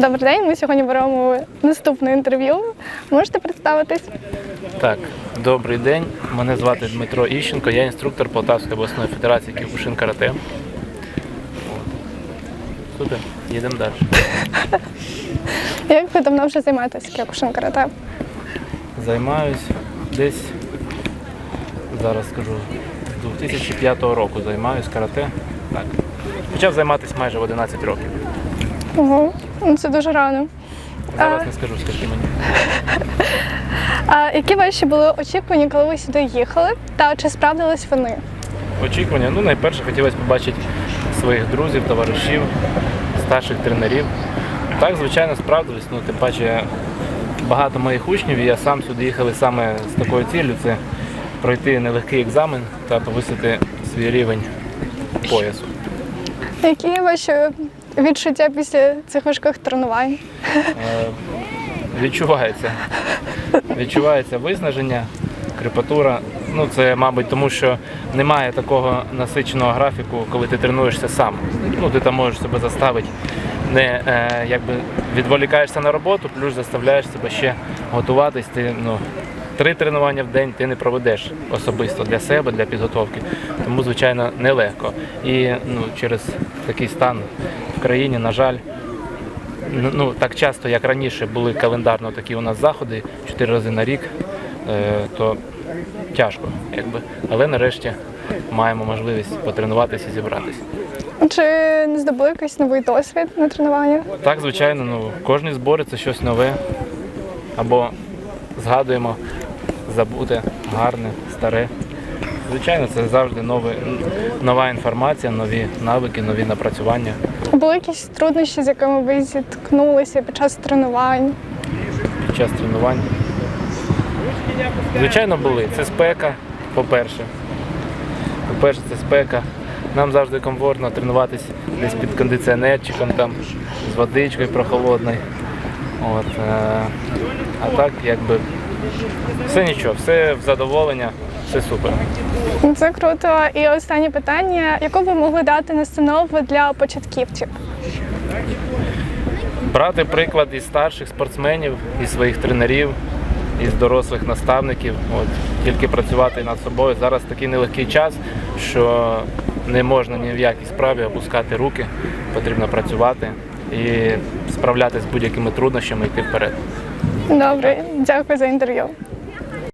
Добрий день. Ми сьогодні беремо наступне інтерв'ю. Можете представитись? Так, добрий день. Мене звати Дмитро Іщенко, я інструктор Полтавської обласної федерації Ківкушин Карате. Супер, їдемо далі. Як ви давно вже займаєтесь кіокушин карате? Займаюсь десь, зараз скажу, з 2005 року займаюсь карате. Так. Почав займатися майже в 11 років. Ого, ну це дуже рано. Зараз А- не скажу, скільки мені. А які ваші були очікування, коли ви сюди їхали? Та чи справдились вони? Очікування. Ну, найперше хотілося побачити своїх друзів, товаришів, старших тренерів. Так, звичайно, справдились. Ну, тим паче багато моїх учнів, і я сам сюди їхали саме з такою ціллю це пройти нелегкий екзамен та повисити свій рівень поясу. Які ваші відчуття після цих важких тренувань? Е, відчувається. Відчувається виснаження, крепатура. Ну, це, мабуть, тому що немає такого насиченого графіку, коли ти тренуєшся сам. Ну, ти там можеш себе заставити, не е, якби відволікаєшся на роботу, плюс заставляєш себе ще готуватись. Ти, ну, три тренування в день ти не проведеш особисто для себе, для підготовки. Тому, звичайно, нелегко. І ну, через такий стан в країні, на жаль, Ну, ну так часто, як раніше були календарно такі у нас заходи, чотири рази на рік, е, то тяжко, якби. Але нарешті маємо можливість потренуватися і зібратися. Чи не здобули якийсь новий досвід на тренуваннях? Так, звичайно, ну кожні збори це щось нове. Або згадуємо забуте, гарне, старе. Звичайно, це завжди нове, нова інформація, нові навики, нові напрацювання. Були якісь труднощі, з якими ви зіткнулися під час тренувань? під час тренувань. Звичайно, були. Це спека, по-перше. По-перше, це спека. Нам завжди комфортно тренуватися десь під кондиціонерчиком, там, з водичкою прохолодною. От, е, а так, якби, все нічого, все в задоволення, все супер. Ну, Це круто. І останнє питання: яку ви могли дати настанову для початківців? брати приклад із старших спортсменів, із своїх тренерів, із дорослих наставників. От, тільки працювати над собою. Зараз такий нелегкий час, що не можна ні в якій справі опускати руки, потрібно працювати і справлятися з будь-якими труднощами йти вперед. Добре, дякую за інтерв'ю.